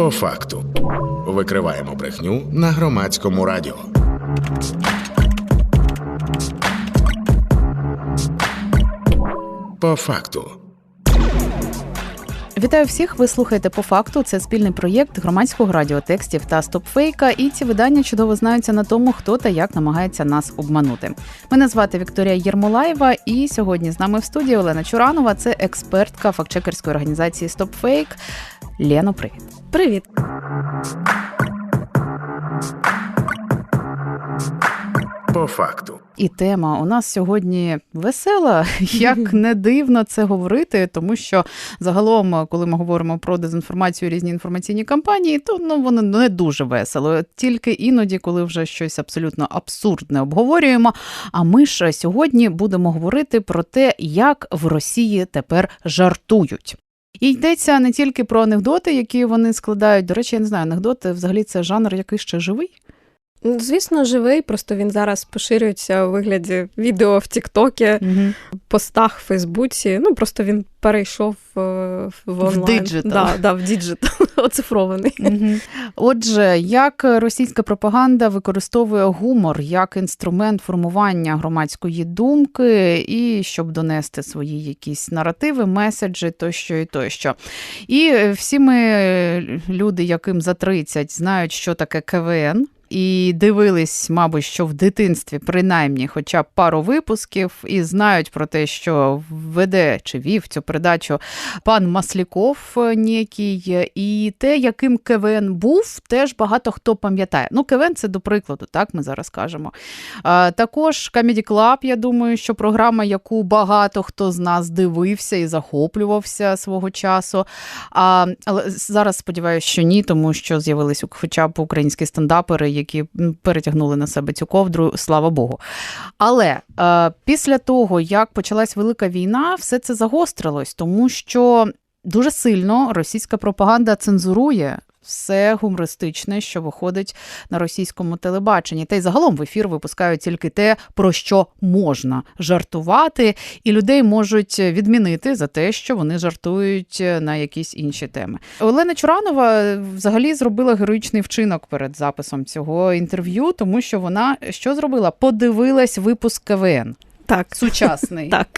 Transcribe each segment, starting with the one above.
По факту викриваємо брехню на громадському радіо. По факту. Вітаю всіх! Ви слухаєте по факту. Це спільний проєкт громадського радіотекстів та стопфейка. І ці видання чудово знаються на тому, хто та як намагається нас обманути. Мене звати Вікторія Єрмолаєва, і сьогодні з нами в студії Олена Чуранова. Це експертка фактчекерської організації Стопфейк. Лено, привіт. Привіт. По факту. І тема у нас сьогодні весела, як не дивно це говорити, тому що загалом, коли ми говоримо про дезінформацію, різні інформаційні кампанії, то ну воно не дуже весело. Тільки іноді, коли вже щось абсолютно абсурдне обговорюємо. А ми ж сьогодні будемо говорити про те, як в Росії тепер жартують. І йдеться не тільки про анекдоти, які вони складають. До речі, я не знаю, анекдоти взагалі це жанр, який ще живий. Ну, Звісно, живий, просто він зараз поширюється у вигляді відео в Тіктокі, Угу. постах в Фейсбуці. Ну просто він перейшов е, в онлайн. диджитал. Да, да, в оцифрований. Мгм. Отже, як російська пропаганда використовує гумор як інструмент формування громадської думки, і щоб донести свої якісь наративи, меседжі тощо і тощо. І всі ми люди, яким за 30, знають, що таке КВН. І дивились, мабуть, що в дитинстві принаймні хоча б пару випусків, і знають про те, що веде чи вів цю передачу пан Масляков е, некий, і те, яким КВН був, теж багато хто пам'ятає. Ну, КВН це до прикладу, так ми зараз кажемо. Також Comedy Club, я думаю, що програма, яку багато хто з нас дивився і захоплювався свого часу. Але зараз сподіваюся, що ні, тому що з'явились хоча б українські стендапери, які перетягнули на себе цю ковдру, слава Богу. Але е, після того, як почалась велика війна, все це загострилось, тому що дуже сильно російська пропаганда цензурує. Все гумористичне, що виходить на російському телебаченні, та й загалом в ефір випускають тільки те, про що можна жартувати, і людей можуть відмінити за те, що вони жартують на якісь інші теми. Олена Чуранова взагалі зробила героїчний вчинок перед записом цього інтерв'ю, тому що вона що зробила? Подивилась випуск КВН Так, сучасний. так.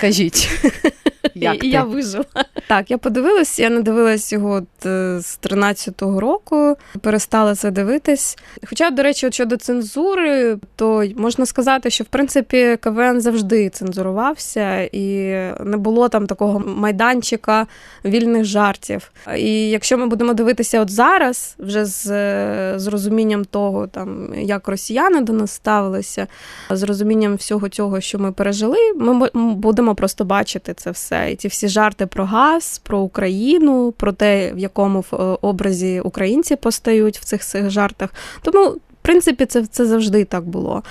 Кажіть. Як і я ти? вижила. Так, я подивилась, я не дивилась його от, е, з 13-го року, перестала це дивитись. Хоча, до речі, от щодо цензури, то можна сказати, що в принципі КВН завжди цензурувався, і не було там такого майданчика вільних жартів. І якщо ми будемо дивитися от зараз, вже з, е, з розумінням того, там як росіяни до нас ставилися, з розумінням всього цього, що ми пережили, ми будемо просто бачити це все. І ті всі жарти про газ, про Україну, про те, в якому е, образі українці постають в цих цих жартах. Тому. В принципі, це, це завжди так було.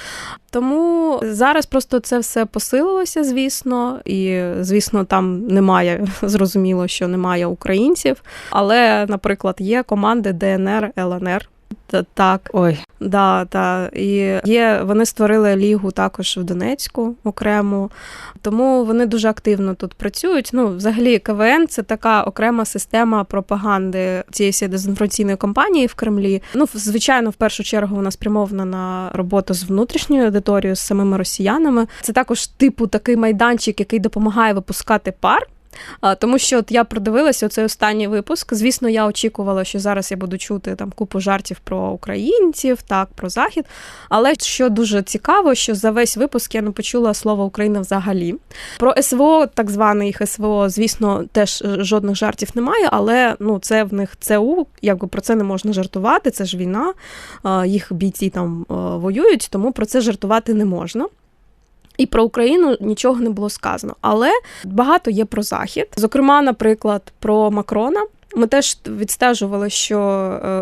Тому зараз просто це все посилилося, звісно, і звісно, там немає, зрозуміло, що немає українців. Але, наприклад, є команди ДНР, ЛНР. Та- Так, Ой, Да, та і є. Вони створили лігу також в Донецьку окремо, тому вони дуже активно тут працюють. Ну, взагалі, КВН це така окрема система пропаганди цієї дезінформаційної кампанії в Кремлі. Ну, звичайно, в першу чергу вона спрямована на роботу з внутрішньою аудиторією, з самими росіянами. Це також типу такий майданчик, який допомагає випускати пар. А, Тому що от я продивилася цей останній випуск. Звісно, я очікувала, що зараз я буду чути там купу жартів про українців, так, про захід. Але що дуже цікаво, що за весь випуск я не почула слово Україна взагалі. Про СВО, так зване їх СВО, звісно, теж е, жодних жартів немає, але ну це в них ЦУ, якби про це не можна жартувати. Це ж війна, їх бійці там е, воюють, тому про це жартувати не можна. І про Україну нічого не було сказано, але багато є про захід. Зокрема, наприклад, про Макрона. Ми теж відстежували, що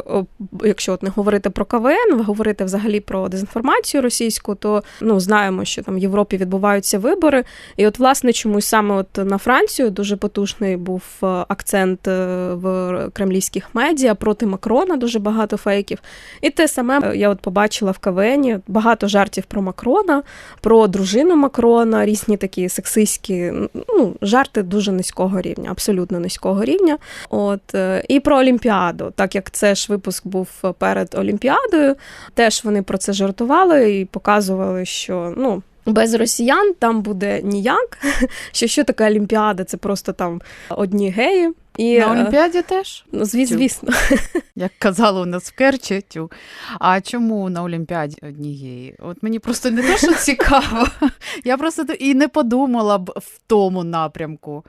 е, якщо от не говорити про КВН, говорити взагалі про дезінформацію російську, то ну знаємо, що там в Європі відбуваються вибори. І от, власне, чомусь саме от на Францію дуже потужний був е, акцент е, в кремлівських медіа проти Макрона, дуже багато фейків. І те саме я от побачила в КВНі багато жартів про Макрона, про дружину Макрона, різні такі сексистські ну, жарти дуже низького рівня, абсолютно низького рівня. От і про Олімпіаду, так як це ж випуск був перед Олімпіадою, теж вони про це жартували і показували, що ну. Без росіян там буде ніяк. Що що таке Олімпіада? Це просто там одні геї. І, На е, Олімпіаді теж, Ну, зві- звісно. як казали у нас в Керчі. Тю. А чому на Олімпіаді однієї? От мені просто не те, що цікаво. Я просто і не подумала б в тому напрямку.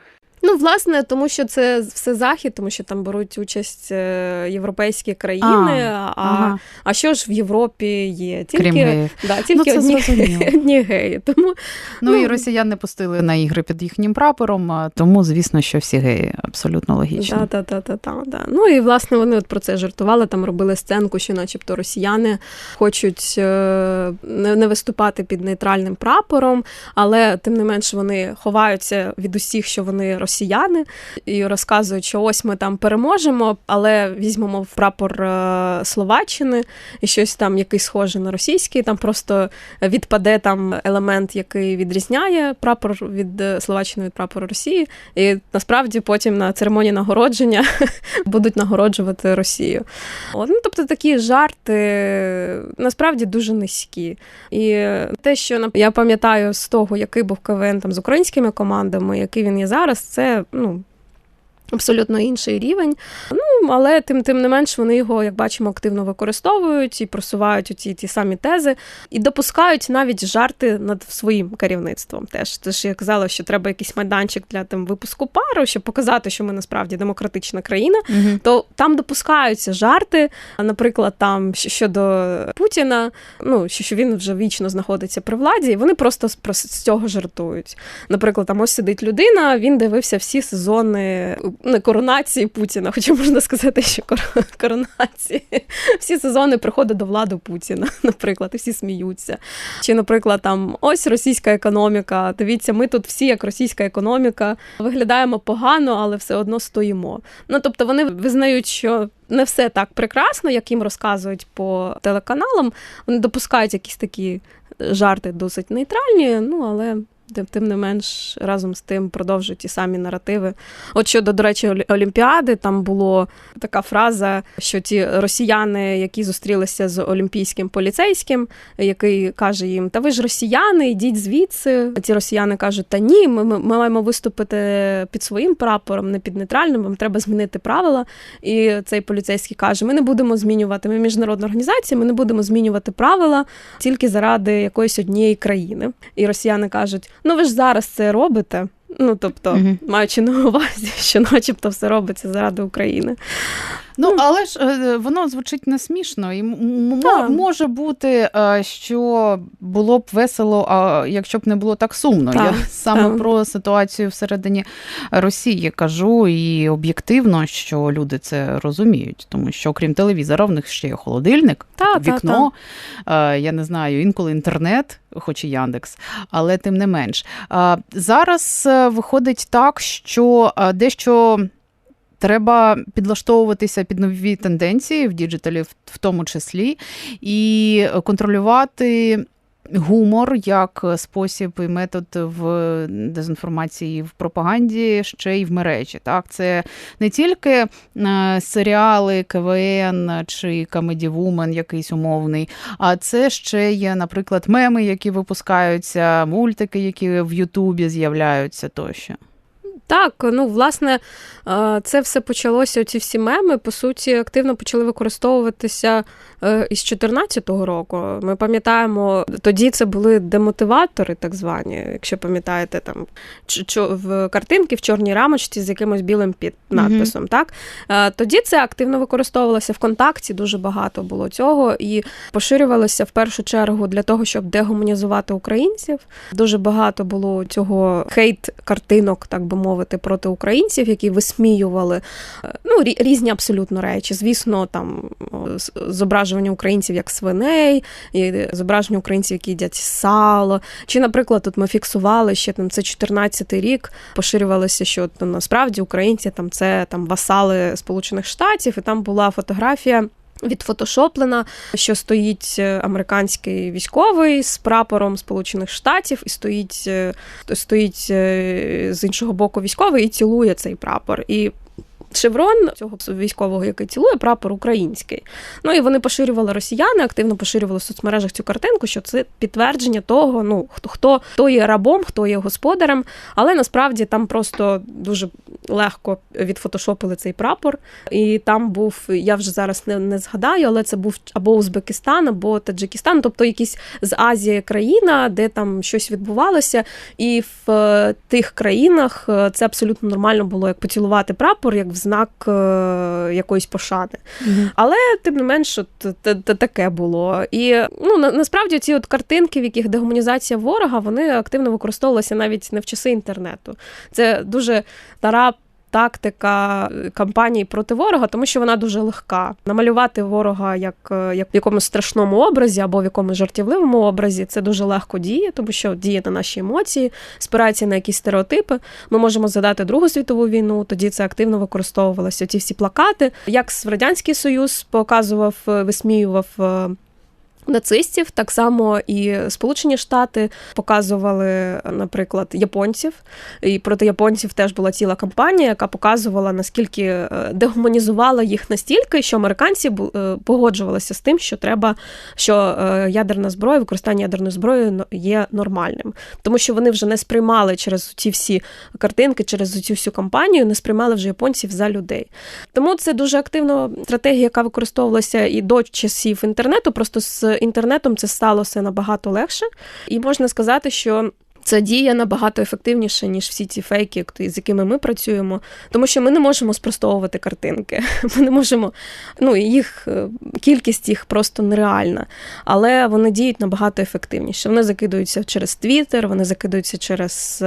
Ну, власне, тому що це все захід, тому що там беруть участь е, європейські країни. А, Ага, а що ж в Європі є? Тільки, крім да, тільки це одні, одні геї. Тому Ну, і Ну, росіян не пустили на ігри під їхнім прапором, тому, звісно, що всі геї абсолютно логічно. Да, да, да, да, да, да. Ну і власне вони от про це жартували. Там робили сценку, що, начебто, росіяни хочуть е, не, не виступати під нейтральним прапором, але тим не менш вони ховаються від усіх, що вони росіяни, і розказують, що ось ми там переможемо, але візьмемо в прапор е, Словаччини і щось там, який схоже на російський. Там просто відпаде там елемент, який відрізняє прапор від е, Словаччини від прапору Росії. І насправді потім на церемонії нагородження будуть нагороджувати Росію. От, ну, тобто такі жарти насправді дуже низькі. І те, що я пам'ятаю з того, який був КВН там з українськими командами, який він є зараз, це ну. Абсолютно інший рівень. Ну, але тим, тим не менш вони його, як бачимо, активно використовують і просувають оці ті самі тези, і допускають навіть жарти над своїм керівництвом. Теж Тож я казала, що треба якийсь майданчик для там випуску пару, щоб показати, що ми насправді демократична країна. Мгм. То там допускаються жарти, наприклад, там щодо Путіна, ну що він вже вічно знаходиться при владі, і вони просто з, цього жартують. Наприклад, там ось сидить людина, він дивився всі сезони не коронації Путіна, хоча можна сказати, що кор- коронації. Всі сезони приходить до влади Путіна, наприклад, і всі сміються. Чи, наприклад, там ось російська економіка. Дивіться, ми тут всі, як російська економіка, виглядаємо погано, але все одно стоїмо. Ну тобто вони визнають, що не все так прекрасно, як їм розказують по телеканалам. Вони допускають якісь такі жарти досить нейтральні, ну але. Тим, не менш, разом з тим продовжують ті самі наративи. От щодо, до речі, Олімпіади, там була така фраза, що ті росіяни, які зустрілися з олімпійським поліцейським, який каже їм: Та ви ж росіяни, йдіть звідси. А ті росіяни кажуть: Та ні, ми, ми маємо виступити під своїм прапором, не під нейтральним, вам треба змінити правила. І цей поліцейський каже: Ми не будемо змінювати. Ми міжнародна організація, ми не будемо змінювати правила тільки заради якоїсь однієї країни. І росіяни кажуть: ну ви ж зараз це робите. Ну тобто, Мгм. маючи на увазі, що, начебто, все робиться заради України. Ну, але ж е, воно звучить не смішно, і Так. може бути, е, що було б весело, а якщо б не було так сумно. Так, Я саме так. про ситуацію всередині Росії кажу, і об'єктивно, що люди це розуміють, тому що окрім телевізора, в них ще є холодильник, вікно, е, я не знаю, інколи інтернет, хоч і Яндекс, але тим не менш. Е, Зараз е, виходить так, що е, дещо. Треба підлаштовуватися під нові тенденції в діджиталі, в- тому числі, і контролювати гумор як спосіб і метод в дезінформації в пропаганді, ще й в мережі. Так, це не тільки е, серіали, КВН чи Woman якийсь умовний, а це ще є, наприклад, меми, які випускаються, мультики, які в Ютубі з'являються тощо. Так, ну власне, е, це все почалося. Ці всі меми по суті активно почали використовуватися е, із 2014 року. Ми пам'ятаємо, тоді це були демотиватори, так звані, якщо пам'ятаєте, там в картинки в чорній рамочці з якимось білим під надписом. Так Е, тоді це активно використовувалося ВКонтакті, дуже багато було цього, і поширювалося в першу чергу для того, щоб дегуманізувати українців. Дуже багато було цього хейт-картинок, так би мовити, проти українців, які висміювали е, ну, різні абсолютно речі. Звісно, там зображування українців як свиней, і зображення українців, які їдять сало. Чи, наприклад, тут ми фіксували ще там це 14-й рік, поширювалося, що ну, насправді українці там це там васали Сполучених Штатів, і там була фотографія. Відфотошоплена, що стоїть е, американський військовий з прапором Сполучених Штатів, і стоїть, е, стоїть е, з іншого боку військовий і цілує цей прапор. І шеврон цього військового, який цілує, прапор український. Ну і вони поширювали росіяни, активно поширювали в соцмережах цю картинку, що це підтвердження того, ну хто хто, хто є рабом, хто є господарем. Але насправді там просто дуже легко відфотошопили цей прапор. І там був, я вже зараз не, не згадаю, але це був або Узбекистан, або Таджикистан, тобто якісь з Азії країна, де там щось відбувалося. І в е, тих країнах е, це абсолютно нормально було як поцілувати прапор, як в знак е, якоїсь пошани. Але тим не менш, таке було. І ну на, насправді ці от картинки, в яких дегуманізація ворога, вони активно використовувалися навіть не в часи інтернету. Це дуже стара. Тактика е, кампанії проти ворога, тому що вона дуже легка. Намалювати ворога як, е, як в якомусь страшному образі або в якомусь жартівливому образі це дуже легко діє, тому що діє на наші емоції, спирається на якісь стереотипи. Ми можемо згадати Другу світову війну. Тоді це активно використовувалося. Ці всі плакати, як Радянський Союз показував, е, висміював. Нацистів так само і Сполучені Штати показували, наприклад, японців. І проти японців теж була ціла кампанія, яка показувала наскільки е, дегуманізувала їх настільки, що американці е, погоджувалися з тим, що треба, що е, ядерна зброя, використання ядерної зброї є нормальним, тому що вони вже не сприймали через ці всі картинки, через цю всю кампанію, не сприймали вже японців за людей. Тому це дуже активна стратегія, яка використовувалася і до часів інтернету. Просто з інтернетом це стало все набагато легше. І можна сказати, що. Це діє набагато ефективніше, ніж всі ці фейки, з якими ми працюємо, тому що ми не можемо спростовувати картинки. Ми не можемо, ну їх е, кількість їх просто нереальна, але вони діють набагато ефективніше. Вони закидуються через Twitter, вони закидуються через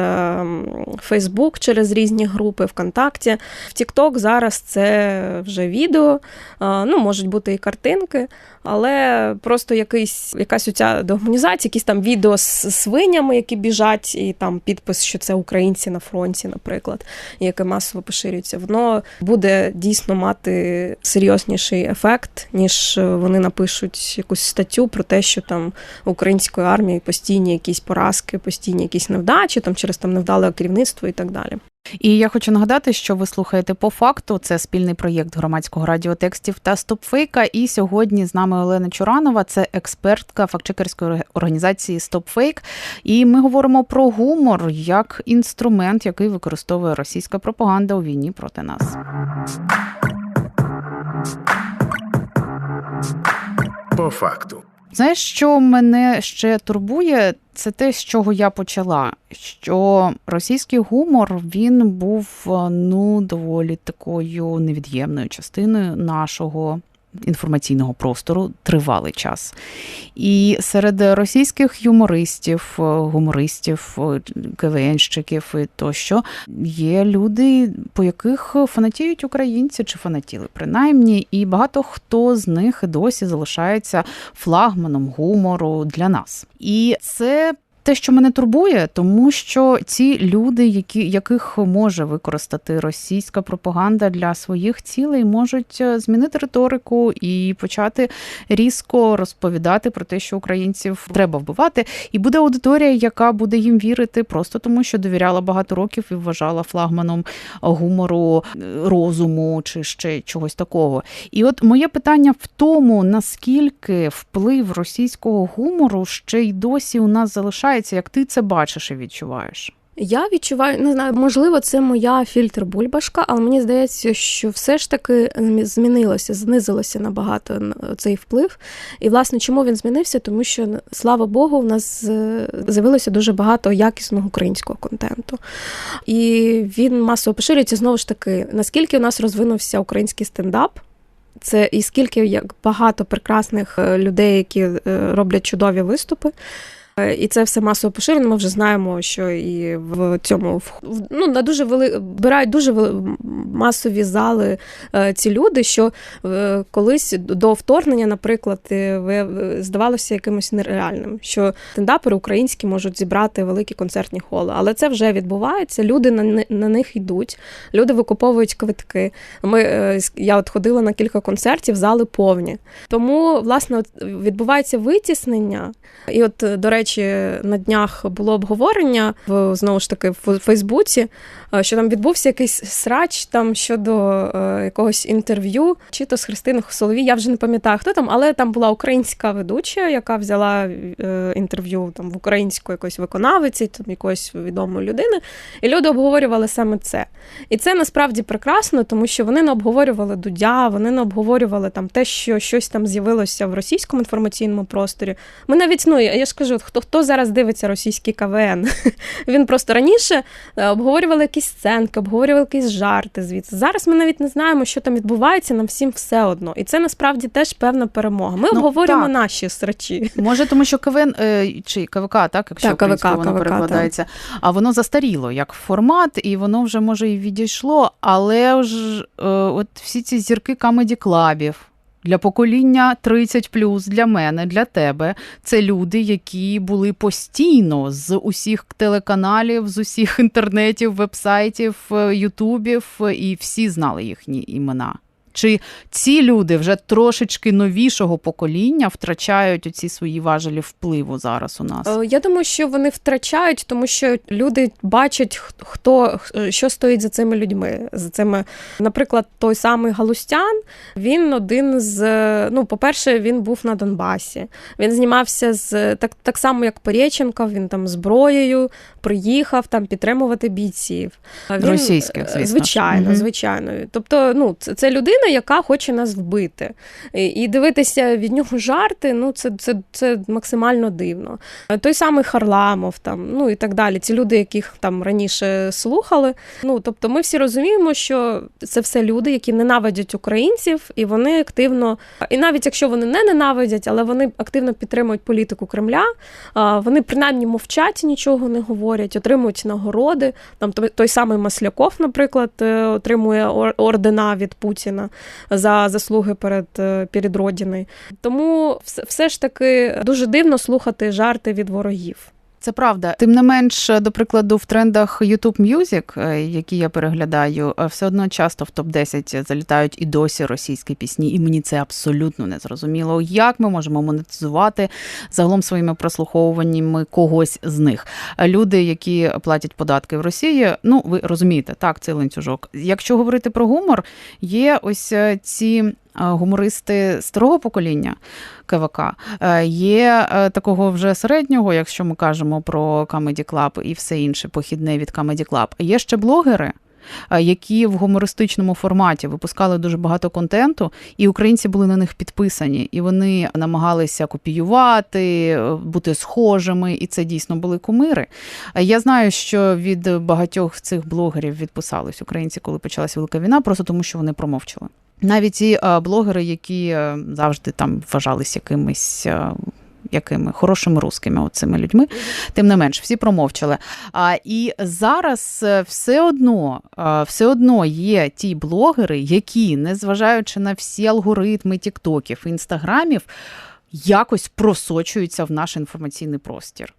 Фейсбук, через різні групи ВКонтакті. В TikTok зараз це вже відео, ну можуть бути і картинки, але просто якийсь якась оця дегуманізація, якісь там відео з свинями, які біжать, і там підпис, що це українці на фронті, наприклад, яке масово поширюється, воно буде дійсно мати серйозніший ефект, ніж вони напишуть якусь статтю про те, що там української армії постійні якісь поразки, постійні якісь невдачі, там через там невдале керівництво і так далі. І я хочу нагадати, що ви слухаєте по факту. Це спільний проєкт громадського радіотекстів та стопфейка. І сьогодні з нами Олена Чуранова, це експертка фактчекерської організації Стопфейк. І ми говоримо про гумор як інструмент, який використовує російська пропаганда у війні проти нас. По факту. Знаєш, що мене ще турбує, це те, з чого я почала. Що російський гумор він був ну доволі такою невід'ємною частиною нашого. Інформаційного простору тривалий час. І серед російських юмористів, гумористів, КВНщиків і тощо є люди, по яких фанатіють українці чи фанатіли принаймні, і багато хто з них досі залишається флагманом гумору для нас. І це те, що мене турбує, тому що ці люди, які, яких може використати російська пропаганда для своїх цілей, можуть змінити риторику і почати різко розповідати про те, що українців треба вбивати, і буде аудиторія, яка буде їм вірити, просто тому що довіряла багато років і вважала флагманом гумору, розуму чи ще чогось такого. І от моє питання в тому, наскільки вплив російського гумору ще й досі у нас залишається як ти це бачиш і відчуваєш? Я відчуваю, не знаю, можливо, це моя фільтр бульбашка, але мені здається, що все ж таки змінилося, знизилося набагато цей вплив. І, власне, чому він змінився? Тому що, слава Богу, в нас з'явилося дуже багато якісного українського контенту. І він масово поширюється знову ж таки, наскільки у нас розвинувся український стендап. Це і скільки як багато прекрасних людей, які роблять чудові виступи. І це все масово поширено. Ми вже знаємо, що і в цьому ну, на дуже вели вбирають дуже вели... масові зали ці люди, що колись до вторгнення, наприклад, здавалося якимось нереальним, що стендапери українські можуть зібрати великі концертні холи. Але це вже відбувається. Люди на на них йдуть, люди викуповують квитки. Ми я от ходила на кілька концертів, зали повні. Тому власне відбувається витіснення, і от до речі речі, на днях було обговорення в знову ж таки в Фейсбуці, що там відбувся якийсь срач там щодо е, якогось інтерв'ю, чи то з Христиною Соловій, я вже не пам'ятаю, хто там, але там була українська ведуча, яка взяла е, інтерв'ю там в української якоїсь виконавиці, там якоїсь відомої людини, і люди обговорювали саме це. І це насправді прекрасно, тому що вони не обговорювали Дудя, вони не обговорювали там те, що щось там з'явилося в російському інформаційному просторі. Ми навіть, ну я ж кажу, хто хто зараз дивиться російський КВН? Він просто раніше е, обговорювали якісь сценки, обговорювали якісь жарти звідси. Зараз ми навіть не знаємо, що там відбувається, нам всім все одно. І це насправді теж певна перемога. Ми Ну, обговорюємо так. наші срачі. Може, тому що КВН е, чи КВК, так, якщо Так, КВК, воно КВК, перекладається, а воно застаріло як формат, і воно вже може і відійшло. Але ж е, от всі ці зірки камеді клабів. Для покоління 30 для мене, для тебе. Це люди, які були постійно з усіх телеканалів, з усіх інтернетів, вебсайтів, е, ютубів, е, і всі знали їхні імена. Чи ці люди вже трошечки новішого покоління втрачають оці свої важелі впливу зараз у нас? Е, Я думаю, що вони втрачають, тому що люди бачать, хто е, що стоїть за цими людьми. За цими, наприклад, той самий Галустян. Він один з е, ну, по-перше, він був на Донбасі. Він знімався з так, так само, як Порєченко, він там зброєю приїхав там підтримувати бійців. Він, Російських, е, звісно. Звичайно, звичайно. Тобто, ну, це людина, яка хоче нас вбити. І, дивитися від нього жарти, ну це, це, це максимально дивно. Той самий Харламов, там, ну і так далі. Ці люди, яких там раніше слухали. Ну тобто, ми всі розуміємо, що це все люди, які ненавидять українців, і вони активно, і навіть якщо вони не ненавидять, але вони активно підтримують політику Кремля. Вони принаймні мовчать, нічого не говорять, отримують нагороди. Там той- самий Масляков, наприклад, е, отримує ор- ордена від Путіна за заслуги перед, е, перед Родиною. Тому все, все ж таки дуже дивно слухати жарти від ворогів. Це правда. Тим не менш, до прикладу, в трендах YouTube Music, е, які я переглядаю, е, все одно часто в топ 10 залітають і досі російські пісні, і мені це абсолютно не зрозуміло. Як ми можемо монетизувати загалом своїми прослуховуваннями когось з них? Люди, які платять податки в Росії, ну ви розумієте, так, це ланцюжок. Якщо говорити про гумор, є ось е, ці. Гумористи старого покоління КВК Е, є е, такого вже середнього, якщо ми кажемо про Comedy Club і все інше похідне від Comedy Club. Є ще блогери. е, Які в гумористичному форматі випускали дуже багато контенту, і українці були на них підписані, і вони намагалися копіювати, бути схожими, і це дійсно були кумири. Я знаю, що від багатьох цих блогерів відписались українці, коли почалася велика війна, просто тому що вони промовчали. Навіть ті е, блогери, які е, завжди там вважались якимись. е, Якими хорошими русскими оцими людьми, тим не менш, всі промовчали. А і зараз все одно, все одно є ті блогери, які, незважаючи на всі алгоритми тіктоків, інстаграмів, якось просочуються в наш інформаційний простір.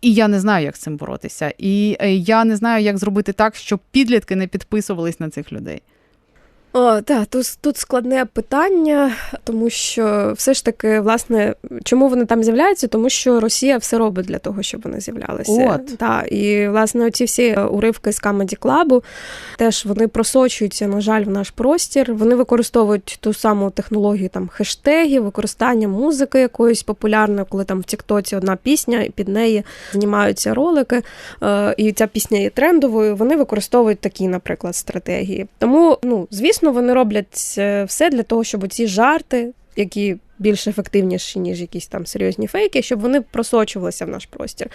І я не знаю, як з цим боротися. І я не знаю, як зробити так, щоб підлітки не підписувались на цих людей. О, так, тут, тут складне питання, тому що все ж таки, власне, чому вони там з'являються? Тому що Росія все робить для того, щоб вони з'являлися. От. Так, і власне оці всі уривки з Comedy Club, теж вони просочуються, на жаль, в наш простір. Вони використовують ту саму технологію там хештегів, використання музики якоїсь популярної, коли там в Тіктоці одна пісня, і під неї знімаються ролики, е, і ця пісня є трендовою. Вони використовують такі, наприклад, стратегії. Тому, ну, звісно, вони роблять е, все для того, щоб ці жарти, які більш ефективніші, ніж якісь там серйозні фейки, щоб вони просочувалися в наш простір.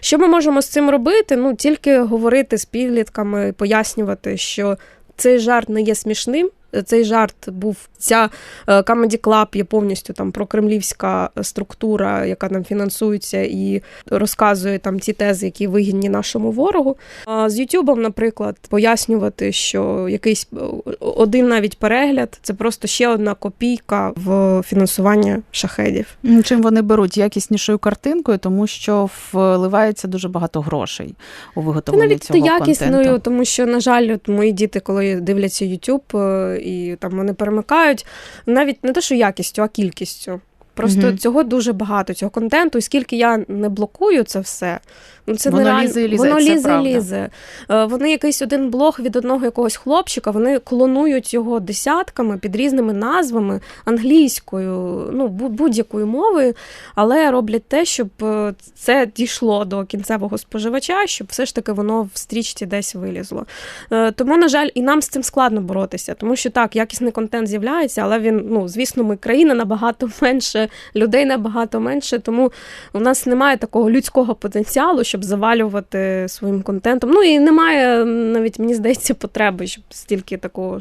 Що ми можемо з цим робити? Ну, тільки говорити з підлітками, пояснювати, що цей жарт не є смішним. Цей жарт був ця е, Comedy Club є повністю там прокремлівська структура, яка нам фінансується і розказує там ті тези, які вигідні нашому ворогу. А з Ютубом, наприклад, пояснювати, що якийсь е, один навіть перегляд це просто ще одна копійка в фінансування шахедів. Чим вони беруть якіснішою картинкою, тому що вливається дуже багато грошей у виготовлення навіть цього якісною, тому що, на жаль, от мої діти, коли дивляться YouTube, е, і там вони перемикають, навіть не те, що якістю, а кількістю. Просто Мгм. цього дуже багато, цього контенту, і скільки я не блокую це все. Ну, це Воно нереально. лізе і лізе, Воно це лізе, правда. лізе. Е, Вони якийсь один блог від одного якогось хлопчика, вони клонують його десятками під різними назвами англійською, ну будь-якою мовою, але роблять те, щоб е, це дійшло до кінцевого споживача, щоб все ж таки воно в стрічці десь вилізло. Е, Тому, на жаль, і нам з цим складно боротися, тому що так, якісний контент з'являється, але він, ну звісно, ми країна набагато менше, людей набагато менше, тому у нас немає такого людського потенціалу, щоб завалювати своїм контентом. Ну і немає навіть, мені здається, потреби, щоб стільки такого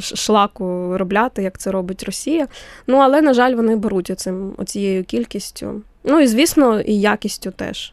шлаку виробляти, як це робить Росія. Ну але, на жаль, вони беруть оцим, оцією кількістю. Ну і звісно, і якістю теж.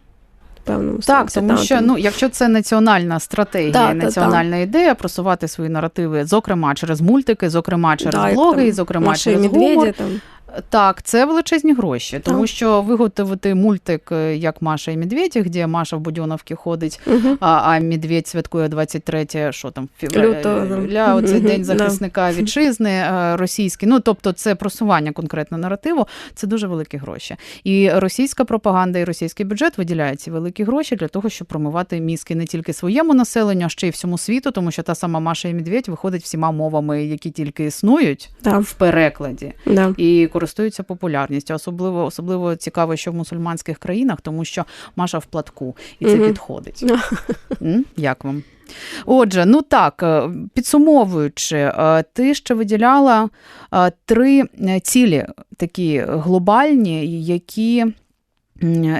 Певному Так, сенсі. тому що ну, якщо це національна стратегія, Да, національна ідея просувати свої наративи, зокрема через мультики, зокрема через Да, блоги, там зокрема через гумор. там. Так, це величезні гроші, тому Так. що виготовити мультик е, як Маша і Медведь, де Маша в Будьоновці ходить, Угу. а, а Медведь святкує 23 що там февраля, оцей день да. захисника вітчизни е, російський. Ну тобто, це просування конкретно наративу. Це дуже великі гроші. І російська пропаганда і російський бюджет виділяють ці великі гроші для того, щоб промивати мізки не тільки своєму населенню, а ще й всьому світу, тому що та сама Маша і Медведь виходить всіма мовами, які тільки існують Да, в перекладі да. і користуються популярністю. Особливо особливо цікаво, що в мусульманських країнах, тому що Маша в платку, і це Мгм. підходить. М? Як вам? Отже, ну так, е, підсумовуючи, е, ти ще виділяла е, три цілі такі глобальні, які.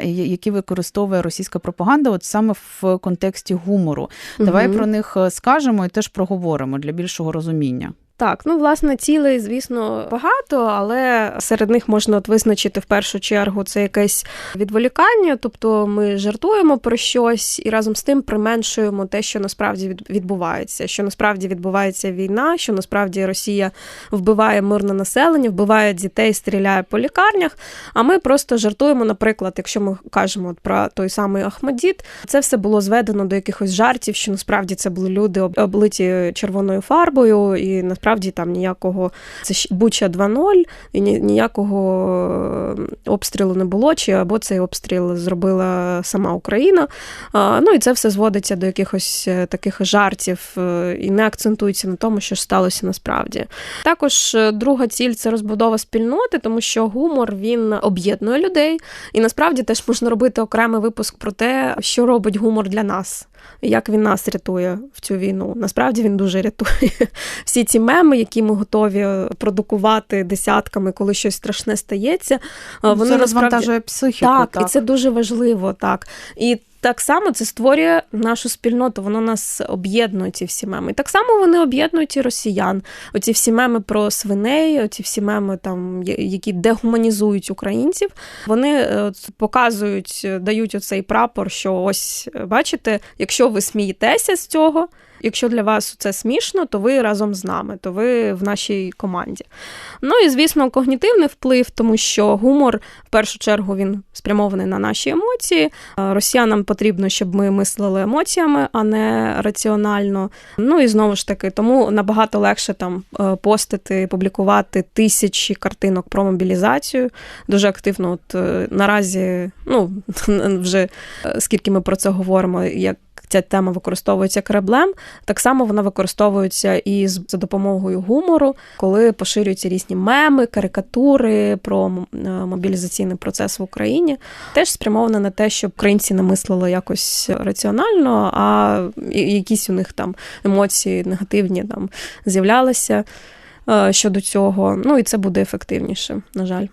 Які використовує російська пропаганда, от саме в контексті гумору. Давай Мгм. про них скажемо і теж проговоримо для більшого розуміння. Так, ну власне цілей, звісно, багато, але серед них можна от визначити в першу чергу це якесь відволікання, тобто ми жартуємо про щось і разом з тим применшуємо те, що насправді відбувається. Що насправді відбувається війна, що насправді Росія вбиває мирне населення, вбиває дітей, стріляє по лікарнях. А ми просто жартуємо, наприклад, якщо ми кажемо от про той самий Ахмадіт, це все було зведено до якихось жартів, що насправді це були люди облиті червоною фарбою, і насправді там ніякого це Буча 2.0, і ніякого обстрілу не було, чи або цей обстріл зробила сама Україна. Ну і це все зводиться до якихось е, таких жартів е, і не акцентується на тому, що сталося насправді. Також е, друга ціль це розбудова спільноти, тому що гумор він об'єднує людей, і насправді теж можна робити окремий випуск про те, що робить гумор для нас. Як він нас рятує в цю війну? Насправді він дуже рятує. Всі ці меми, які ми готові продукувати десятками, коли щось страшне стається, вони це насправді розвантажує психіку. так, і це дуже важливо, так. І так само це створює нашу спільноту, воно нас об'єднує ці всі меми. І так само вони об'єднують і росіян. Оці всі меми про свиней, оці всі меми, там, які дегуманізують українців, вони е, показують, дають оцей прапор, що ось е, бачите, якщо ви смієтеся з цього. Якщо для вас це смішно, то ви разом з нами, то ви в нашій команді. Ну і звісно, когнітивний вплив, тому що гумор в першу чергу він спрямований на наші емоції. Росіянам потрібно, щоб ми мислили емоціями, а не раціонально. Ну і знову ж таки, тому набагато легше там е, постити, публікувати тисячі картинок про мобілізацію. Дуже активно, от е, наразі, ну вже е, скільки ми про це говоримо, як. Ця тема використовується кораблем, так само вона використовується і за допомогою гумору, коли поширюються різні меми, карикатури про е, мобілізаційний процес в Україні. Теж спрямовано на те, щоб українці не мислили якось раціонально, а якісь у них там емоції негативні там з'являлися е, щодо цього. Ну і це буде ефективніше, на жаль.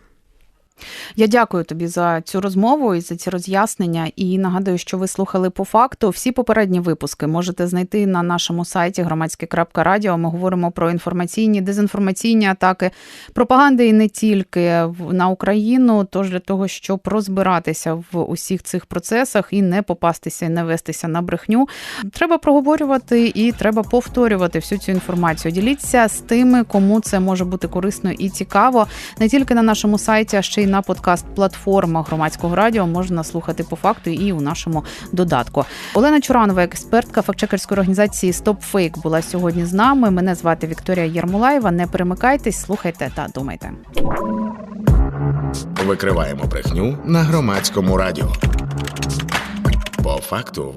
Я дякую тобі за цю розмову і за ці роз'яснення. І нагадую, що ви слухали по факту. Всі попередні випуски можете знайти на нашому сайті громадське.радіо. Ми говоримо про інформаційні, дезінформаційні атаки, пропаганди і не тільки на Україну. Тож для того, щоб розбиратися в усіх цих процесах і не попастися, і не вестися на брехню, треба проговорювати і треба повторювати всю цю інформацію. Діліться з тими, кому це може бути корисно і цікаво. Не тільки на нашому сайті, а ще й на подкаст-платформах громадського радіо можна слухати по факту і у нашому додатку. Олена Чуранова, експертка фактчекерської організації StopFake, була сьогодні з нами. Мене звати Вікторія Єрмолаєва. Не перемикайтесь, слухайте та думайте. Викриваємо брехню на громадському радіо. По факту